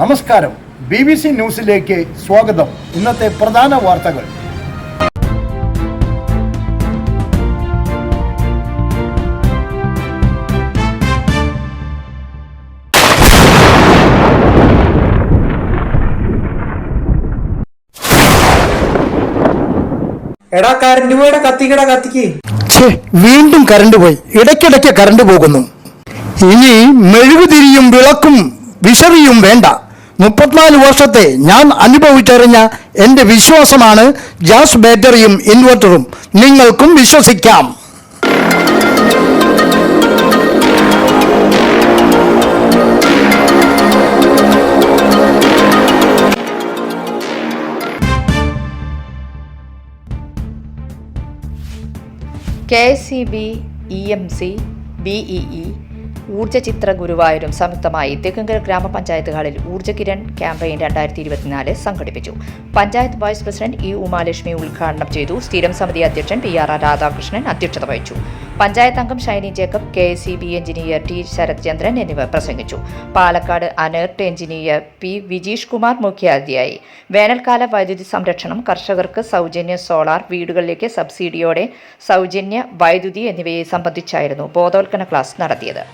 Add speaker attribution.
Speaker 1: നമസ്കാരം. B B C ന്യൂസിലേക്ക് സ്വാഗതം. ഇന്നത്തെ പ്രധാന വാർത്തകൾ.
Speaker 2: എടാ കരണ്ട് പോയടാ കത്തിക്കടാ കത്തിക്ക്.
Speaker 1: ഛേ വീണ്ടും കറണ്ട് പോയി. ഇടയ്ക്കിടയ്ക്ക് കറണ്ട് പോകുന്നു. ഇനി മെഴുകുതിരിയും വിളക്കും വിശറിയും വേണ്ട. മുപ്പത്തിനാല് വർഷത്തെ ഞാൻ അനുഭവിച്ചറിഞ്ഞ എന്റെ വിശ്വാസമാണ് ഗ്യാസ് ബാറ്ററിയും ഇൻവെർട്ടറും. നിങ്ങൾക്കും വിശ്വസിക്കാം.
Speaker 3: K C B E M C BEE ഊർജചിത്ര ഗുരുവായൂരും സംയുക്തമായി തെക്കുങ്കര ഗ്രാമപഞ്ചായത്തുകളിൽ ഊർജ കിരൺ ക്യാമ്പയിൻ രണ്ടായിരത്തി ഇരുപത്തിനാല് സംഘടിപ്പിച്ചു. Panchayat vice president E Umalakshmi ഉദ്ഘാടനം ചെയ്തു. സ്ഥിരം സമിതി അധ്യക്ഷൻ പി ആർ ആർ രാധാകൃഷ്ണൻ അധ്യക്ഷത വഹിച്ചു. പഞ്ചായത്ത് അംഗം Shiny Jacob K C B engineer T Sarathchandran എന്നിവർ പ്രസംഗിച്ചു. പാലക്കാട് അനേർട്ട് എഞ്ചിനീയർ പി വിജീഷ് കുമാർ മുഖ്യാതിഥിയായി. വേനൽക്കാല വൈദ്യുതി സംരക്ഷണം കർഷകർക്ക് സൗജന്യ സോളാർ വീടുകളിലേക്ക് സബ്സിഡിയോടെ സൗജന്യ വൈദ്യുതി എന്നിവയെ സംബന്ധിച്ചായിരുന്നു ബോധവൽക്കരണ ക്ലാസ് നടത്തിയത്.